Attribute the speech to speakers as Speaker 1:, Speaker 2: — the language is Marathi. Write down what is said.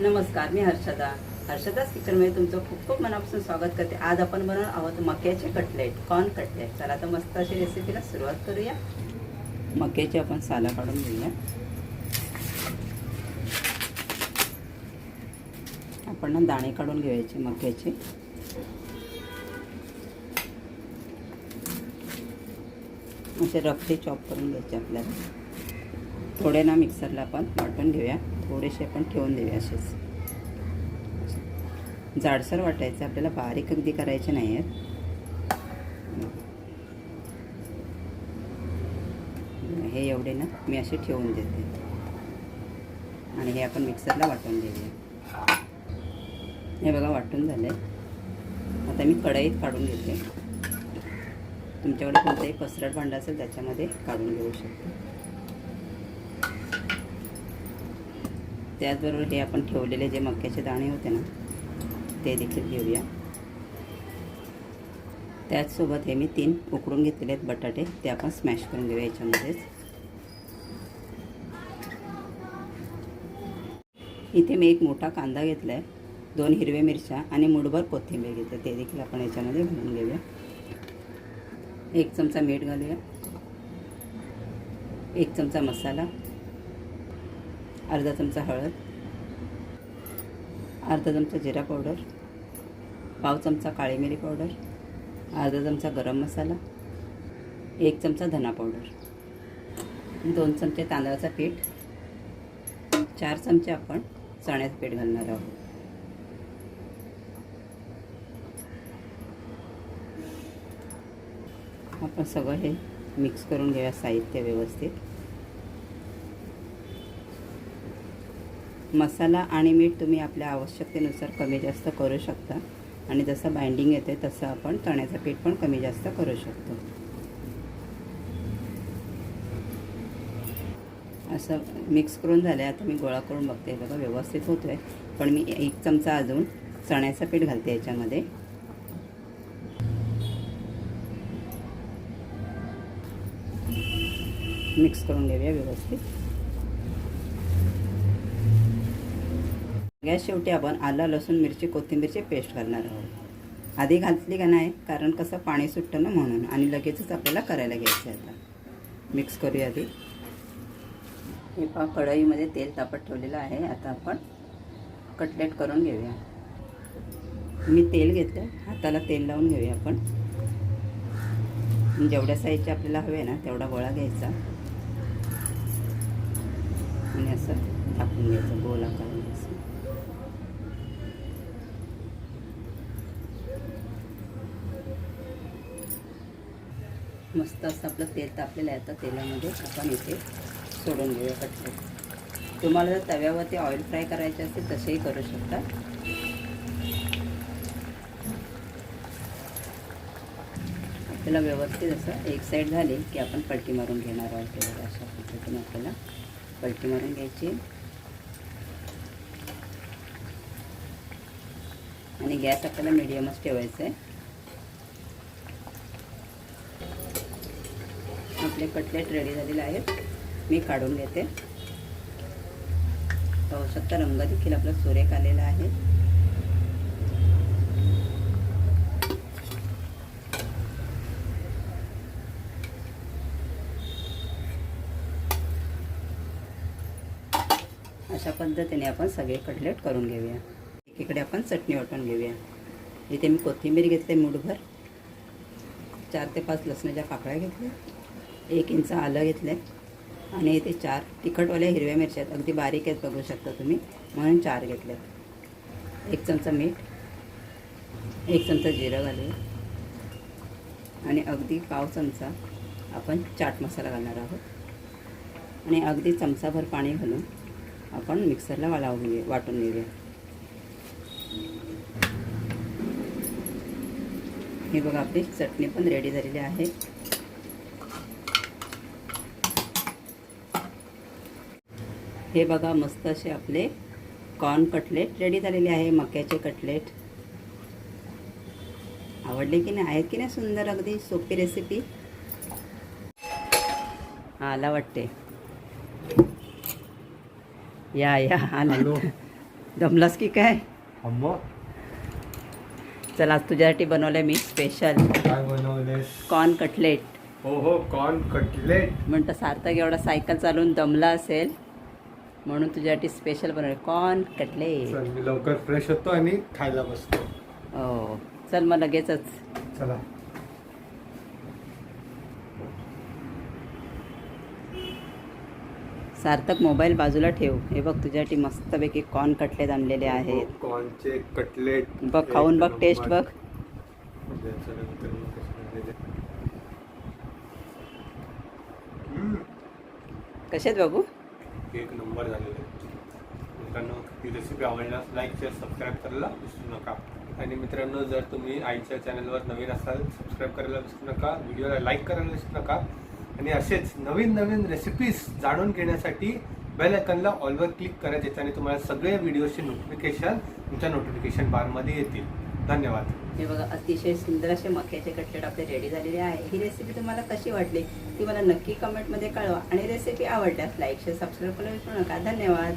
Speaker 1: नमस्कार मी हर्षदा. हर्षदाच किचनमध्ये तुमचं खूप खूप मनापासून स्वागत करते. आज आपण बनवणार आहोत मक्याचे कटलेट कॉर्न कटलेट. चला तर मस्त अशी रेसिपीला सुरुवात करूया. मक्याची आपण साला काढून घेऊया. आपण ना दाणे काढून घ्यायचे मक्याचे. असे रफे चॉप करून घ्यायचे आपल्याला. थोडे ना मिक्सरला आपण वाटून घेऊया. थोडेसे आपण ठेवून देऊया असेच. जाडसर वाटायचं आपल्याला बारीक अगदी करायचे नाही आहेत हे एवढे ना मी असे ठेवून देते. आणि हे आपण मिक्सरला वाटून देऊया. हे बघा वाटून झाले आता मी कढईत काढून घेते. तुमच्याकडे कोणतंही पसरट भांडं असेल त्याच्यामध्ये काढून घेऊ शकतो. त्याचबरोबर हे आपण ठेवलेले जे मक्याचे दाणे होते ना ते देखील घेऊया. त्याचसोबत हे मी तीन उकडून घेतलेले आहेत बटाटे ते आपण स्मॅश करून घेऊया याच्यामध्येच. इथे मी एक मोठा कांदा घेतला आहे दोन हिरव्या मिरच्या आणि मुठभर कोथिंबीर घेतले. ते देखील आपण याच्यामध्ये घालून घेऊया. एक चमचा मीठ घालूया. एक चमचा मसाला. अर्धा चमचा हळद अर्धा चमचा जिरा पावडर पाव चमचा काळी मिरी पावडर अर्धा चमचा गरम मसाला एक चमचा धना पावडर. दोन चमचे तांदळाचं पीठ चार चमचे आपण चण्याचं पीठ घालणार आहोत. आपण सगळं हे मिक्स करून घेऊया साहित्य व्यवस्थित. मसाला आणि मीठ तुम्ही आपल्या आवश्यकतेनुसार कमी जास्त करू शकता. आणि जसं बाइंडिंग येते तसं आपण चण्याचं पीठ पण कमी जास्त करू शकतो. असं मिक्स करून झालं आहे आता मी गोळा करून बघते. बघा व्यवस्थित होतो आहे पण मी एक चमचा अजून चण्याचं पीठ घालते याच्यामध्ये. मिक्स करून घेऊया व्यवस्थित. गॅस शेवटी आपण आला लसूण मिरची कोथिंबीरची पेस्ट घालणार आहोत. आधी घातली का नाही? कारण कसं पाणी सुटतं ना म्हणून. आणि लगेचच आपल्याला करायला घ्यायचं आहे आता. मिक्स करूया आधी. हे पहा कढईमध्ये तेल तापत ठेवलेलं आहे. आता आपण कटलेट करून घेऊया. मी तेल घेतलं हाताला तेल लावून घेऊया आपण. जेवढ्या साईजचे आपल्याला हवे ना तेवढा गोळा घ्यायचा. आणि असं टाकून घ्यायचं गोळा आकार घ्यायचं मस्त असं आपलं तेल तापलेलं आहे आता तेलामध्ये आपण इथे सोडून घेऊया कटलेट. तुम्हाला जर तव्यावरती ऑइल फ्राय करायचे असेल तसेही करू शकता. आपल्याला व्यवस्थित असं एक साईड झाली की आपण पलटी मारून घेणार आहोत तेवढं अशा पद्धतीने आपल्याला पलटी मारून घ्यायची. आणि गॅस आपल्याला मिडियमच ठेवायचा आहे आपले कटलेट रेडी झालेले आहेत. मी काढून घेते. पाहू शकता रंग देखील आपला सुरेख आलेला आहे. अशा पद्धतीने आपण सगळे कटलेट करून घेऊया. एकीकडे आपण चटणी वाटून घेऊया. इथे मी कोथिंबीर घेतले मुठभर. चार ते पाच लसणाच्या पाकळ्या घेतल्या. एक इंच आलं घेतलं आणि इथे चार तिखटवाल्या हिरव्या मिरच्या आहेत. अगदी बारीक आहेत बघू शकता तुम्ही. म्हणून चार घेतल्यात. एक चमचा मीठ एक चमचा जिरं घालूया आणि अगदी पाव चमचा आपण चाट मसाला घालणार आहोत. आणि अगदी चमचाभर पाणी घालून आपण मिक्सरला वालावून वाटून घेऊया. हे बघा आपली चटणी पण रेडी झालेली आहे. हे बघा मस्त असे आपले कॉर्न कटलेट रेडी झालेले आहे मक्याचे कटलेट आवडले की नाही? आहेत की नाही सुंदर अगदी सोपी रेसिपी आला वाटते. या या आला. दमलास की काय? चल आज तुझ्यासाठी बनवलंय मी स्पेशल कॉर्न कटलेट
Speaker 2: हो हो कॉर्न कटलेट
Speaker 1: म्हणतं सार्थक एवढा सायकल चालवून दमला असेल. म्हणून तुझ्यासाठी स्पेशल बनवले कॉर्न कटलेट
Speaker 2: चल मी लवकर फ्रेश होतो आणि खायला बसतो.
Speaker 1: हो. चल मग लगेचच.
Speaker 2: चला.
Speaker 1: सार्थक मोबाईल बाजूला ठेव. हे बघ तुझ्यासाठी मस्तपैकी कॉर्न कटलेट आणलेले आहेत.
Speaker 2: कॉर्नचे कटलेट
Speaker 1: बघ खाऊन बघ टेस्ट बघ. कसे आहेत बाबू
Speaker 2: एक नंबर झालेला आहे मित्रांनो ही रेसिपी आवडल्यास लाईक शेअर सबस्क्राईब करायला विसरू नका. आणि मित्रांनो जर तुम्ही आईच्या चॅनलवर नवीन असाल सबस्क्राईब करायला विसरू नका व्हिडिओला लाईक करायला विसरू नका. आणि असेच नवीन नवीन रेसिपीज जाणून घेण्यासाठी बेल आयकनला ऑलवर क्लिक करा ज्याच्याने तुम्हाला सगळे व्हिडिओचे नोटिफिकेशन तुमच्या नोटिफिकेशन बारमध्ये येतील. धन्यवाद.
Speaker 1: हे बघा अतिशय सुंदर असे मक्याचे कटलेट आपले रेडी झालेले आहे. ही रेसिपी तुम्हाला कशी वाटली ती मला नक्की कमेंटमध्ये कळवा. आणि रेसिपी आवडल्यास लाईक शेअर सबस्क्राईब करायला विसरू नका. धन्यवाद.